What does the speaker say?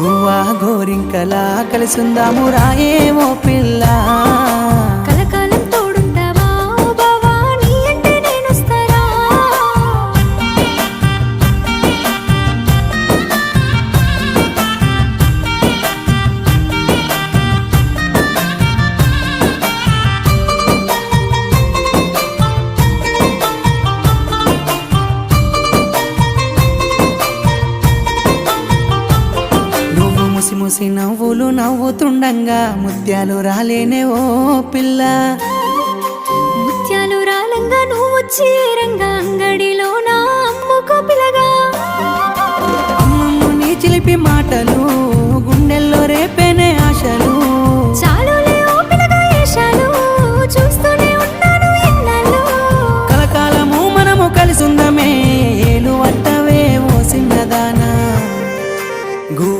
గువ్వా గోరింకలా కలిసిందాము రాయేమో ముసి ముసి నవ్వులు నవ్వుతుండంగా ముత్యాలు రాలేనే ఓ పిల్ల. ముత్యాలు రాలంగా నువ్వు వచ్చి రంగా అంగడిలో నా అమ్ముకో అమ్మమ్మ నీ చిలిపి మాటలు గుండెల్లో రేపే